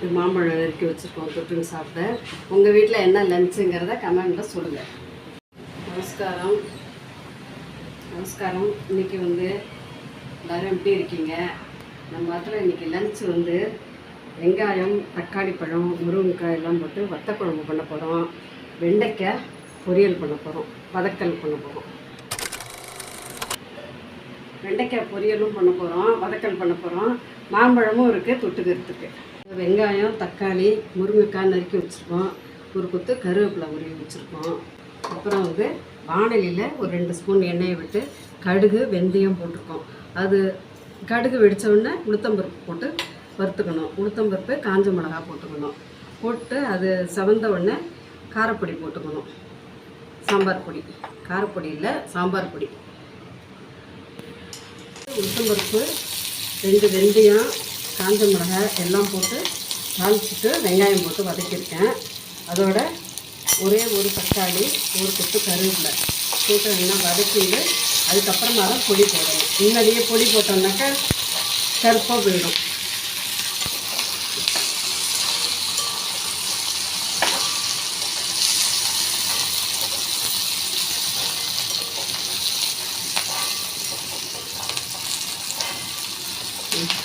இது மாம்பழம் நறுக்கி வச்சுருக்கோம் தொட்டுன்னு சாப்பிட உங்கள் வீட்டில் என்ன லஞ்சுங்கிறத கமெண்ட்டில் சொல்லுங்கள் நமஸ்காரம். நமஸ்காரம். இன்னைக்கு வந்து எல்லோரும் எப்படி இருக்கீங்க? நம்ம இடத்துல இன்னைக்கு லஞ்ச் வந்து வெங்காயம் தக்காளி பழம் முருங்கைக்காய் எல்லாம் போட்டு வத்த குழம்பு பண்ண போகிறோம் வெண்டைக்காய் பொரியல் பண்ண போகிறோம் வதக்கல் பண்ண போகிறோம் வெண்டைக்காய் பொரியலும் பண்ண போகிறோம் வதக்கல் பண்ண போகிறோம் மாம்பழமும் இருக்குது தொட்டுக்கிறதுக்கு. வெங்காயம் தக்காளி முருங்கைக்காய் நறுக்கி வச்சுருக்கோம். ஒரு கொத்து கருவேப்பிலை உருவி வச்சுருக்கோம். அப்புறம் வந்து வானலியில் ஒரு ரெண்டு ஸ்பூன் எண்ணெயை விட்டு கடுகு வெந்தயம் போட்டிருக்கோம். அது கடுகு வெடிச்ச உளுத்தம்பருப்பு போட்டு வறுத்துக்கணும். உளுத்தம்பருப்பு காஞ்ச மிளகா போட்டுக்கணும். போட்டு அது செவந்த உடனே காரப்பொடி போட்டுக்கணும். சாம்பார் பொடி. காரப்பொடி இல்லை சாம்பார் பொடி. உளுத்தம்பருப்பு ரெண்டு வெந்தயம் காஞ்ச மிளகாய் எல்லாம் போட்டு தாளிச்சிட்டு வெங்காயம் போட்டு வதக்கியிருக்கேன். அதோட ஒரே ஒரு தக்காளி ஒரு கொத்து கருவேப்பிலை போட்டு எல்லாம் வதக்கிட்டு அதுக்கப்புறமா தான் பொடி போடணும். முன்னாடியே பொடி போட்டோம்னாக்கா கருப்பாக போயிடும்.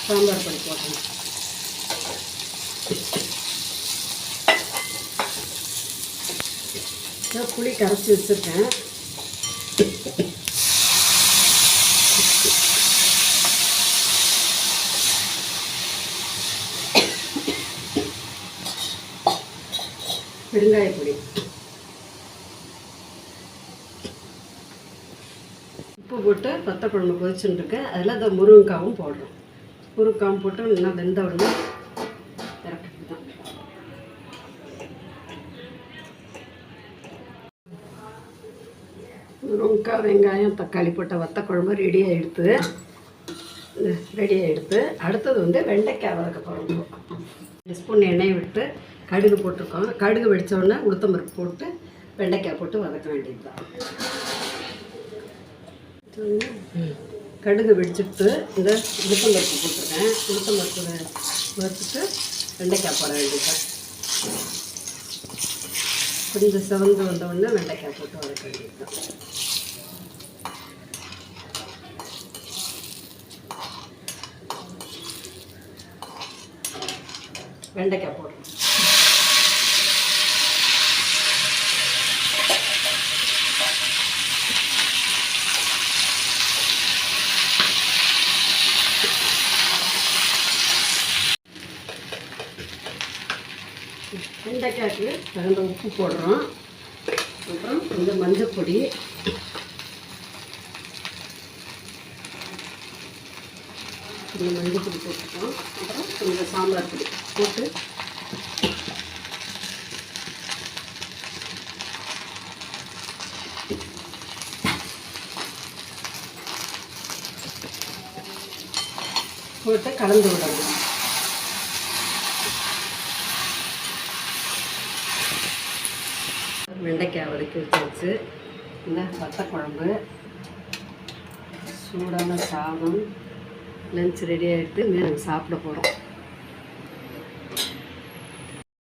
சாம்பார் பொடி போட்டணும் புளி கரைச்சி வச்சுருக்கேன். பெருங்காய பொடி. உப்பு போட்டு வத்த குழம்பு கொதிச்சுட்டு இருக்கேன் அதில் இந்த முருங்கைக்காவும் போடுறோம். முருங்கைக்காவும் போட்டு நல்லா வெந்த உடனே இறக்கிட்டு தான் முருங்கைக்காய் வெங்காயம் தக்காளி போட்ட வத்த குழம்பு ரெடியாக எடுத்து ரெடியாக எடுத்து அடுத்தது வந்து வெண்டைக்காய் வதக்க போகிறோம் ரெண்டு ஸ்பூன் எண்ணெயை விட்டு கடுகு போட்டிருக்கோம். கடுகு வெடித்தோடனே உடனே உளுத்தம்பருப்பு போட்டு வெண்டைக்காய் போட்டு வதக்க வேண்டியது தான் கடுகு வெடிச்சிட்டு இந்த உளுத்தம்பருப்பு போட்டிருக்கேன். உளுத்தம்பருப்பு வறுத்துட்டு வெண்டைக்காய் போட வேண்டியதான் கொஞ்சம் செவந்து வந்த உடனே வெண்டைக்காய் போட்டு வதக்க வேண்டியதுதான். வெண்டைக்காய் போடுறோம் வெண்டைக்காய்க்கு தகுந்த உப்பு போடுறோம். அப்புறம் கொஞ்சம் மஞ்சள் பொடி. கொஞ்சம் மஞ்சள் பொடி போட்டுருக்கோம் அப்புறம் கொஞ்சம் சாம்பார் பொடி போட்டு போட்டு கலந்து விடணும். வெண்டைக்காய் வதக்கி வச்சாச்சு. இந்த வத்த குழம்பு சூடான சாதம் லஞ்ச் ரெடி ஆகிட்டு மேலே சாப்பிட போகிறோம்